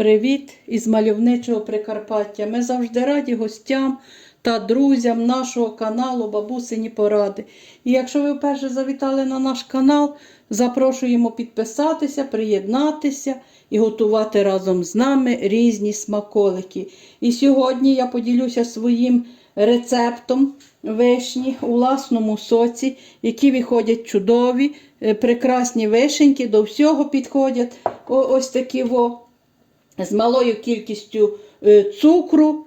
Привіт із мальовничого Прикарпаття. Ми завжди раді гостям та друзям нашого каналу Бабусині Поради. І якщо ви вперше завітали на наш канал, запрошуємо підписатися, приєднатися і готувати разом з нами різні смаколики. І сьогодні я поділюся своїм рецептом вишні у власному соці, які виходять чудові, е, прекрасні вишеньки, до всього підходять. Ось такі во з малою кількістю е, цукру.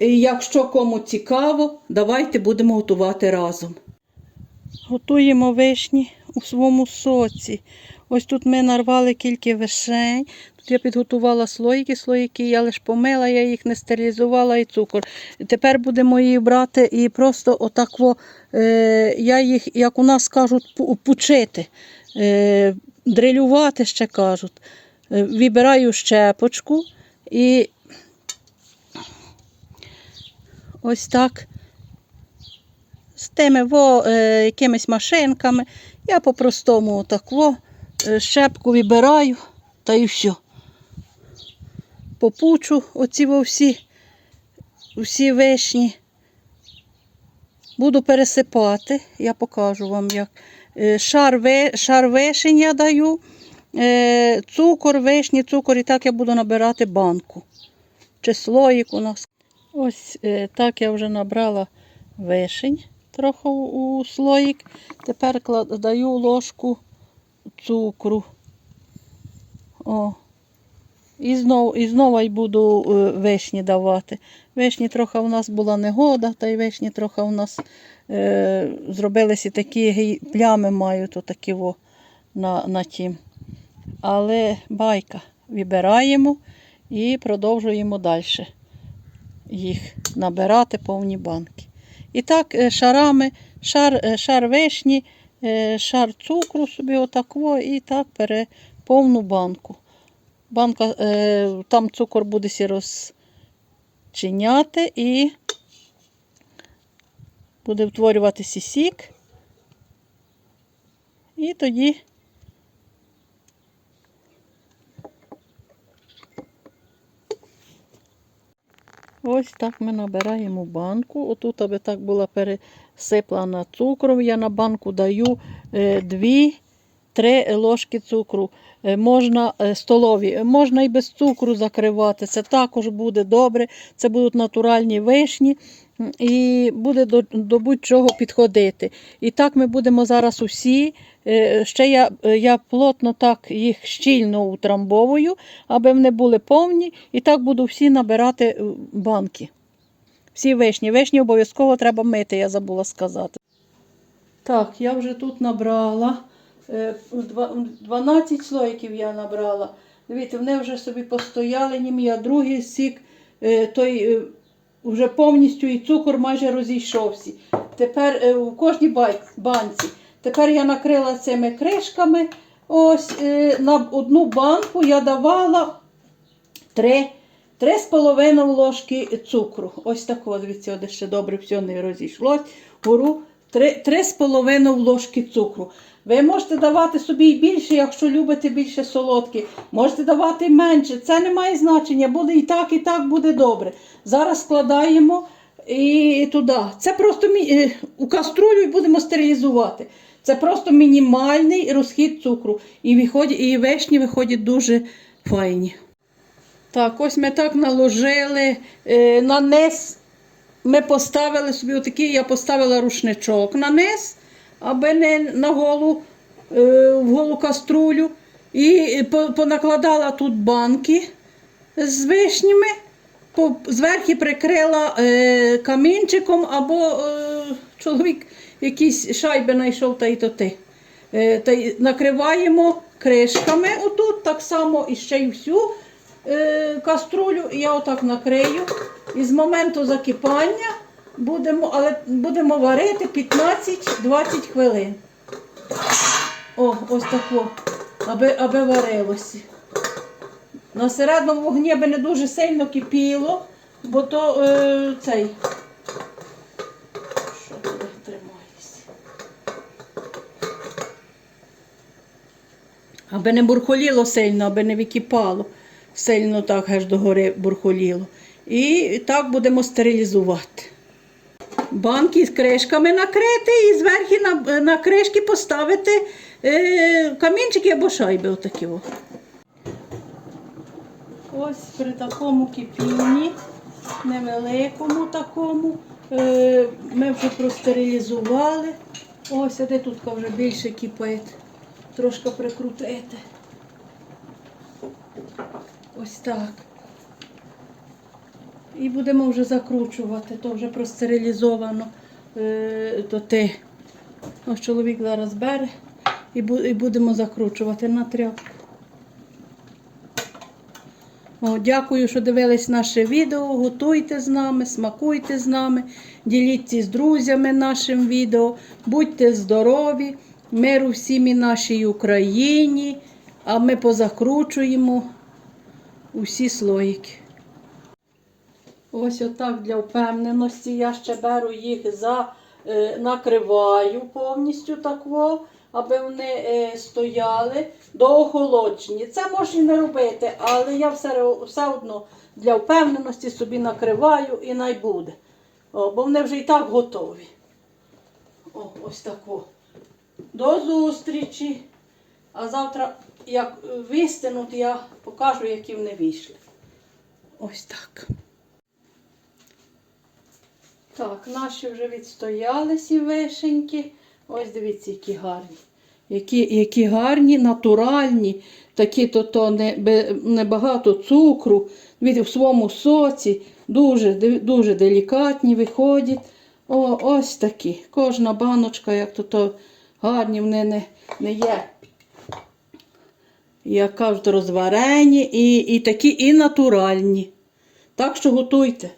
Якщо кому цікаво, давайте будемо готувати разом. Готуємо вишні у своєму соці. Ось тут ми нарвали кілька вишень. Тут я підготувала слоїки, слоїки, я лише помила, я їх не стерилізувала і цукор. Тепер будемо її брати і просто отак, е, я їх, як у нас кажуть, пу- пучити, е, дрилювати ще кажуть. Е, Вибираю щепочку і ось так з тими во, е, якимись машинками. Я по-простому отак во, е, щепку вибираю та і все. Попучу оці во всі, всі вишні. Буду пересипати, я покажу вам як. Е, Шар, шар вишень я даю, цукор, вишні, цукор, і так я буду набирати банку. Чи слоїк у нас. Ось е, так я вже набрала вишень трохи у, слоїк. Тепер даю ложку цукру. О. І знову, і знову й буду е, вишні давати. Вишні трохи у нас була негода, та й вишні трохи у нас е, зробилися такі плями мають отакі во на, на тім. Але байка вибираємо і продовжуємо далі їх набирати повні банки. І так е, шарами, шар, е, шар вишні, е, шар цукру собі отакво, і так пере повну банку. Банка, там цукор буде розчиняти і буде втворюватися сік. І тоді Ось так ми набираємо банку. Отут, аби так була пересиплена цукром, я на банку даю 2-3 ложки цукру. Е, Можна е, столові, можна і без цукру закривати. Це також буде добре. Це будуть натуральні вишні. І буде до, до будь-чого підходити. І так ми будемо зараз усі. е, Ще я, я плотно так їх щільно утрамбовую, аби вони були повні. І так буду всі набирати банки. Всі вишні. Вишні обов'язково треба мити, я забула сказати. Так, я вже тут набрала. Е, два- 12 слоїків я набрала. Дивіться, вони вже собі постояли німі, а другий сік, е, той е, вже повністю і цукор майже розійшовся. Тепер е, у кожній банці. Тепер я накрила цими кришками. Ось е, на одну банку я давала 3, 3,5 ложки цукру. Ось такого, дивіться, ще добре все не розійшлось. Гору 3,5 ложки цукру. Ви можете давати собі більше, якщо любите більше солодкі. Можете давати менше. Це не має значення. Буде і так, і так буде добре. Зараз складаємо і туди. Це просто мі- е, у каструлю і будемо стерилізувати. Це просто мінімальний розхід цукру. І, виходить, і вишні виходять дуже файні. Так, ось ми так наложили е, на низ. Ми поставили собі отакий, я поставила рушничок на низ, аби не на голу, е, в голу каструлю. І понакладала тут банки з вишнями, зверху прикрила е, камінчиком або е, чоловік якісь шайби знайшов та й то ти. Та й накриваємо кришками отут, так само і ще й всю каструлю. Я отак накрию. І з моменту закипання будемо, але будемо варити 15-20 хвилин. О, ось тако, аби, аби варилося. На середньому вогні би не дуже сильно кипіло, бо то е, цей. Що туди тримається? Аби не бурхоліло сильно, аби не википало. сильно так аж догори бурхоліло. І так будемо стерилізувати. Банки з кришками накрити і зверху на, на кришки поставити е, камінчики або шайби отакі. Ось при такому кипінні, невеликому такому, е, ми вже простерилізували. Ось, а де тут вже більше кипить. Трошки прикрутити. Ось так. І будемо вже закручувати, то вже простерилізовано е, то. Ось чоловік зараз бере і будемо закручувати на тряпку. О, дякую, що дивились наше відео. Готуйте з нами, смакуйте з нами, діліться з друзями нашим відео. Будьте здорові, миру всім і нашій Україні. А ми позакручуємо усі слоїки. Ось отак для впевненості я ще беру їх за е, накриваю повністю такво, аби вони е, стояли до охолодження. Це можна не робити, але я все, все одно для впевненості собі накриваю і най буде. О, бо вони вже і так готові. О, ось тако. До зустрічі. А завтра, як вистинуть, я покажу, які вони вийшли. Ось так. Так, наші вже відстоялися вишеньки. Ось дивіться, які гарні. Які, які гарні, натуральні, такі то, то не, небагато цукру. Дивіться, в своєму соці дуже, дуже делікатні виходять. О, ось такі. Кожна баночка, як то, то гарні, вони не, не є. Як кажуть, розварені і, і такі і натуральні. Так що готуйте.